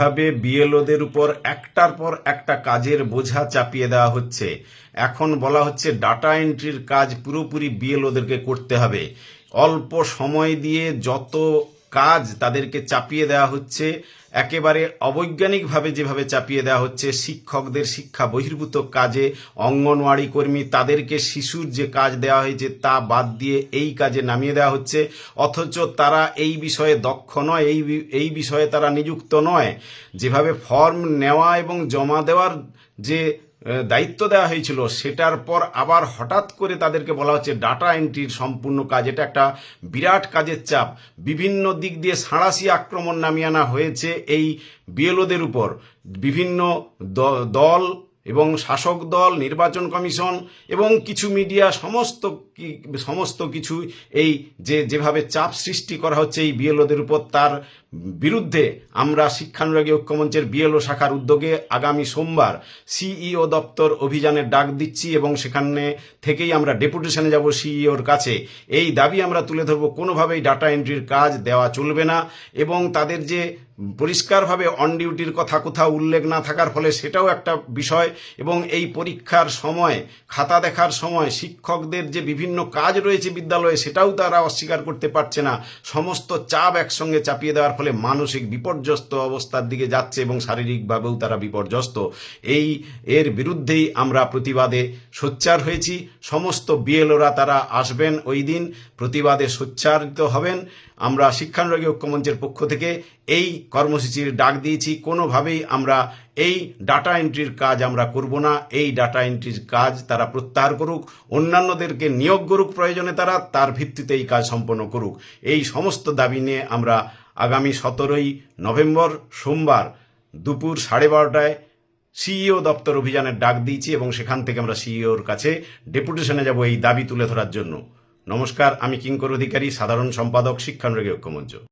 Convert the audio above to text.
যেভাবে বিএলওদের উপর একটার পর একটা কাজের বোঝা চাপিয়ে দেওয়া হচ্ছে? এখন বলা হচ্ছে ডাটা এন্ট্রির কাজ পুরোপুরি বিএলওদেরকে করতে হবে। অল্প সময় দিয়ে যত কাজ তাদেরকে চাপিয়ে দেওয়া হচ্ছে। একেবারে অবৈজ্ঞানিকভাবে যেভাবে চাপিয়ে দেওয়া হচ্ছে, শিক্ষকদের শিক্ষা বহির্ভূত কাজে অঙ্গনওয়াড়ি কর্মী, তাদেরকে শিশুর যে কাজ দেওয়া হয়েছে তা বাদ দিয়ে এই কাজে নামিয়ে দেওয়া হচ্ছে। অথচ তারা এই বিষয়ে দক্ষ নয়, এই এই বিষয়ে তারা নিযুক্ত নয়। যেভাবে ফর্ম নেওয়া এবং জমা দেওয়ার যে দায়িত্ব দেওয়া হয়েছিল। সেটার পর আবার হঠাৎ করে তাদেরকে বলা হচ্ছে ডাটা এন্ট্রির সম্পূর্ণ কাজ। এটা একটা বিরাট কাজের চাপ। বিভিন্ন দিক দিয়ে সাঁড়াশি আক্রমণ নামিয়ে আনা হয়েছে এই বিএলওদের উপর। বিভিন্ন দল এবং শাসক দল, নির্বাচন কমিশন এবং কিছু মিডিয়া, সমস্ত সমস্ত কিছু এই যে, যেভাবে চাপ সৃষ্টি করা হচ্ছে এই বিএলওদের উপর, তার বিরুদ্ধে আমরা শিক্ষানুরাগী ঐক্যমঞ্চের বিএলও শাখার উদ্যোগে আগামী সোমবার সিইও দপ্তর অভিযানের ডাক দিচ্ছি এবং সেখানে থেকেই আমরা ডেপুটেশনে যাব সিইওর কাছে। এই দাবি আমরা তুলে ধরবো। কোনোভাবেই ডাটা এন্ট্রির কাজ দেওয়া চলবে না এবং তাদের যে পরিষ্কারভাবে অন ডিউটির কথা কোথাও উল্লেখ না থাকার ফলে সেটাও একটা বিষয় এবং এই পরীক্ষার সময়, খাতা দেখার সময়, শিক্ষকদের যে বিভিন্ন কাজ রয়েছে বিদ্যালয়ে সেটাও তারা অস্বীকার করতে পারছে না। সমস্ত চাপ একসঙ্গে চাপিয়ে দেওয়ার ফলে মানসিক বিপর্যস্ত অবস্থার দিকে যাচ্ছে এবং শারীরিকভাবেও তারা বিপর্যস্ত। এই, এর বিরুদ্ধেই আমরা প্রতিবাদে সোচ্চার হয়েছি। সমস্ত বিএলওরা তারা আসবেন ওই দিন, প্রতিবাদে সোচ্চারিত হবেন। আমরা শিক্ষানুরাগী ঐক্যমঞ্চের পক্ষ থেকে এই কর্মসূচির ডাক দিয়েছি, কোনোভাবেই আমরা এই ডাটা এন্ট্রির কাজ আমরা করব না। এই ডাটা এন্ট্রির কাজ তারা প্রত্যাহার করুক, অন্যান্যদেরকে নিয়োগ করুক প্রয়োজনে তারা, তার ভিত্তিতে এই কাজ সম্পন্ন করুক। এই সমস্ত দাবি নিয়ে আমরা আগামী সতেরোই নভেম্বর সোমবার দুপুর সাড়ে বারোটায় সিইও দপ্তর অভিযানের ডাক দিয়েছি এবং সেখান থেকে আমরা সিইওর কাছে ডেপুটেশনে যাব এই দাবি তুলে ধরার জন্য। নমস্কার, আমি কিঙ্কর অধিকারী, সাধারণ সম্পাদক, শিক্ষানুরাগী ঐক্যমঞ্চ।